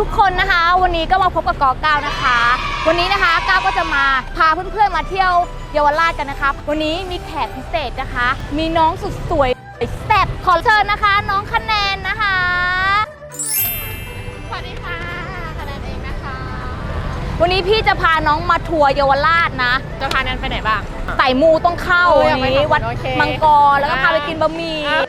ทุกๆ คนนะคะ วันนี้ก็มาพบกับกอเก้านะคะ วันนี้นะคะก้าวก็จะมาพาเพื่อนๆมาเที่ยวเยาวราชกันนะคะ วันนี้มีแขกพิเศษนะคะ มีน้องสุดสวยแซ่บขอเชิญนะคะ น้องคะแนนนะคะสวัสดีค่ะคะแนนเองนะคะ วันนี้พี่จะพาน้องมาทัวร์เยาวราชนะ จะพาแนนไปไหนบ้างไต่มูต้องเข้าโอ้ยวันนี้อยากไปวัดโอเคมังกรแล้วก็พาอ่าไปกินบะหมี่อะ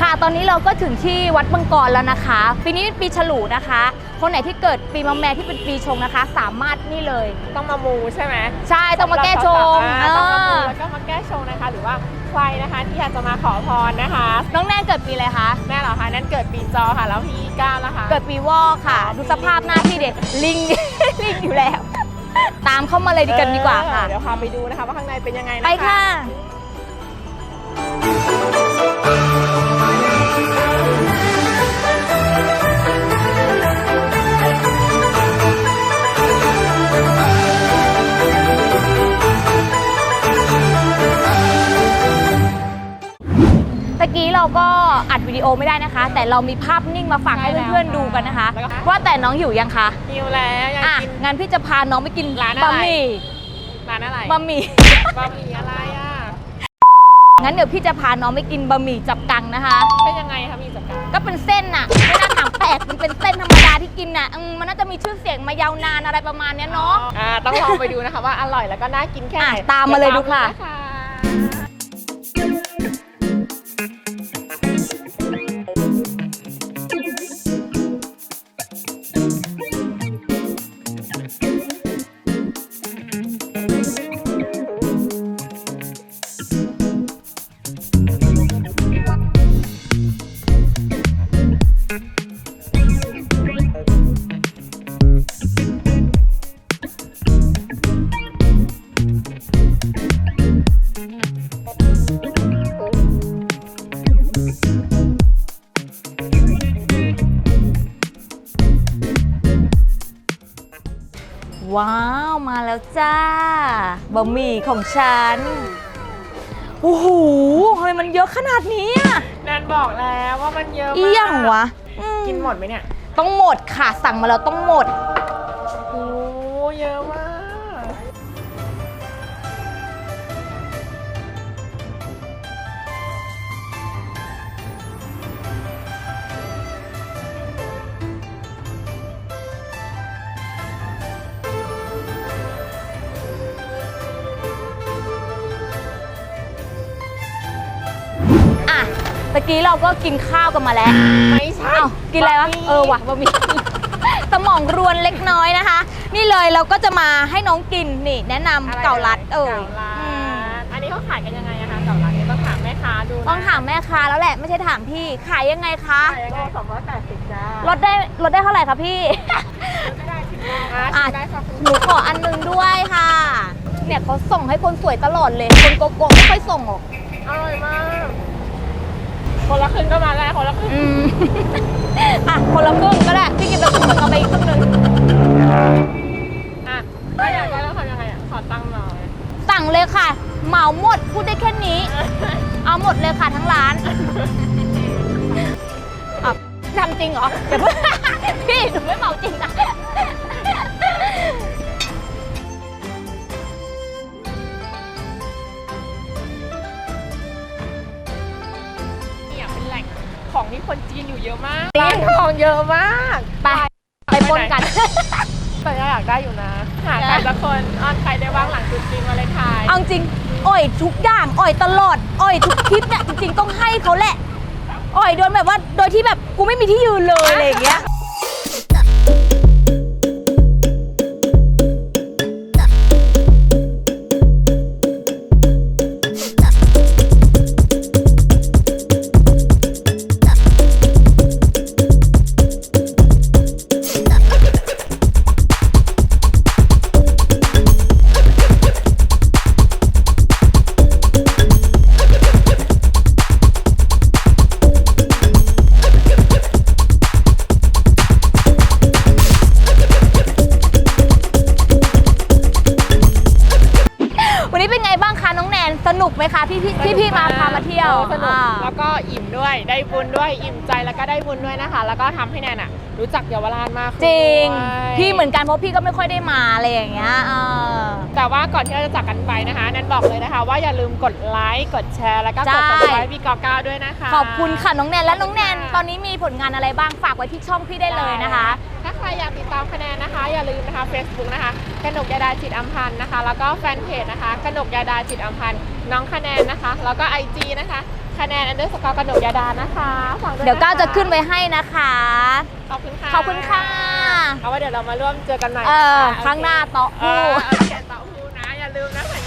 ค่ะ ตอนนี้เราก็ถึงที่วัดมังกรแล้วนะคะ ปีนี้เป็นปีฉลูนะคะ คนไหนที่เกิดปีมะแม่ที่เป็นปีชงนะคะ สามารถนี่เลย ต้องมามูใช่ไหมใช่ต้องมาแก้ชงอ่าเอต้องมามูอแล้วก็มาแก้ชงนะคะ หรือว่าใครนะคะที่อยากจะมาขอพรนะคะ น้องแนนเกิดปีอะไรคะ แม่เหรอคะนั่นเกิดปีจอค่ะ แล้วพี่ก้าวนะคะ เกิดปีวอกค่ะ ดูสภาพหน้าพี่เด็กลิง ลิงอยู่แล้ว ตามเข้ามาเลยดีกันดีกว่าค่ะ เออเดี๋ยวพาไปดูนะคะว่าข้างในเป็นยังไงนะคะ ไปค่ะ กี้เราก็อัดวิดีโอไม่ได้นะคะ แต่เรามีภาพนิ่งมาฝากให้เพื่อนๆดูกันนะคะ ว่าแต่น้องอยู่ยังคะหิวแล้วอยากอะกิน งั้นพี่จะพาน้องไปกินร้านอะไร บะหมี่ร้านอะไรบะหมี่ บะหมี่อะไรอะ งั้นเดี๋ยวพี่จะพาน้องไปกินบะหมี่จับกังนะคะ เป็นยังไงคะมีจับกันก็เป็นเส้นน่ะไม่น่าถามแปลกมันเป็นเส้นธรรมดาที่กินน่ะอืมมันน่าจะมีชื่อเสียงมายาวนานอะไรประมาณเนี้ยเนาะ อ่าต้องลองไปดูนะคะว่าอร่อยแล้วก็น่ากินแค่ไหนอะตามมาเลยดูค่ะตามมาเว้าวมาแล้วจ้าบะหมี่ของฉันโอ้โหทำไมมันเยอะขนาดนี้อะแนนบอกแล้วว่ามันเยอะมากอีหยังวะอืกินหมดไหมเนี่ยต้องหมดค่ะสั่งมาแล้วต้องหมด โอ้เยอะมาก ตะกี้เราก็กินข้าวกันมาแล้ว ไม่ใช่อ้าวกินอะไรวะบหมี่เออว่ะบะหมี่ สมองรวนเล็กน้อยนะคะ นี่เลยเราก็จะมาให้น้องกินนี่ แนะนำอะไรเก่าลัดเออเก่าลัอืมดอันนี้เขาขายกันยังไงอะคะเก่าลัดเนี่ยต้องถามแม่ค้าดูนะต้องถามแม่ค้าแล้วแหละไม่ใช่ถามพี่ขายยังไงคะขายยังไงสองร้อยแปดสิบจ้าลดได้ลดได้เท่าไหร่คะพี่ ไม่ได้ชิมได้อะ อะชิมได้ค่ะคุณหนูขออันหนึงด้วยค่ะ เนี่ยเขาส่งให้คนสวยตลอดเลย คนโกโก้ไม่ค่อยส่งหรอกอร่อยมาก คนละครึ่งก็มาแล้วคนละครึ่งอืม อะ คนละครึ่งก็ได้ พี่กินไปครึ่งหนึงเอาไปอีกครึ่งหนึงอะถ้าอยากได้ต้องทำยังไงอะขอตังค์หน่อย สั่งเลยค่ะ เหมาหมด พูดได้แค่นี้ เอาหมดเลยค่ะทั้งร้านอะทำจริงเหรออย่าเพิ่งพี่หนูไม่เหมาจริงนะ ของที่คนจีนอยู่เยอะมากจริงร้านทองเยอะมากไปไปปล้นกัน แต่อยากได้อยู่นะ หาใครสักคนอ้อนใครได้บ้างหลังจุดจีนวาเลนไทน์เอาจริงอ่อยทุกอย่างอ่อยตลอดอ่อยทุกคลิปเนี่ยจริงๆต้องให้เขาแหละอ่อยโดนแบบว่าโดยที่แบบกูไม่มีที่ยืนเลยอะไรอย่างเงี้ย วันนี้เป็นไงบ้างคะน้องแนนสนุกไหมคะที่พี่ที่พี่มาพามาเที่ยวยวออสนุกอ่า แล้วก็อิ่มด้วยได้บุญด้วยอิ่มใจแล้วก็ได้บุญด้วยนะคะ แล้วก็ทำให้แนนอะรู้จักเยาวราชมากขึ้นจริง ด้วยพี่เหมือนกันเพราะพี่ก็ไม่ค่อยได้มาอะไรอย่างเงี้ยเออ แต่ว่าก่อนที่เราจะจากกันไปนะคะแนนบอกเลยนะคะ ว่าอย่าลืมกดไลค์กดแชร์แล้วก็กด ใช่ subscribe พี่กอก้าด้วยนะคะ ขอบคุณค่ะน้องแนนและน้องแนนขอบคุณค่ะตอนนี้มีผลงานอะไรบ้างฝากไว้ที่ช่องพี่ได้เลยนะคะ ถ้าใค รอยากติดตามคะแนนนะคะ อย่าลืมนะคะ Facebook นะคะกนกยาดาจิตอัมพันธ์นะคะ แล้วก็แฟนเพจนะคะกนกยาดาจิตอัมพันธ์น้องคะแนนนะคะ แล้วก็ IG นะคะคะแนนอันเดอร์สกอร์กนกยาดานะคะฝากด้วยเดี๋ยวก้าวคจะขึ้นไว้ให้นะคะ ขอบคุณค่ะขอบคุณค่ะเอาไว้เดี๋ยวเรามาร่วมเจอกันใหม่เออค่ะข้างหน้าโต๊ะเอคู่อโอเคต่อคู่นะอย่าลืมนะคะ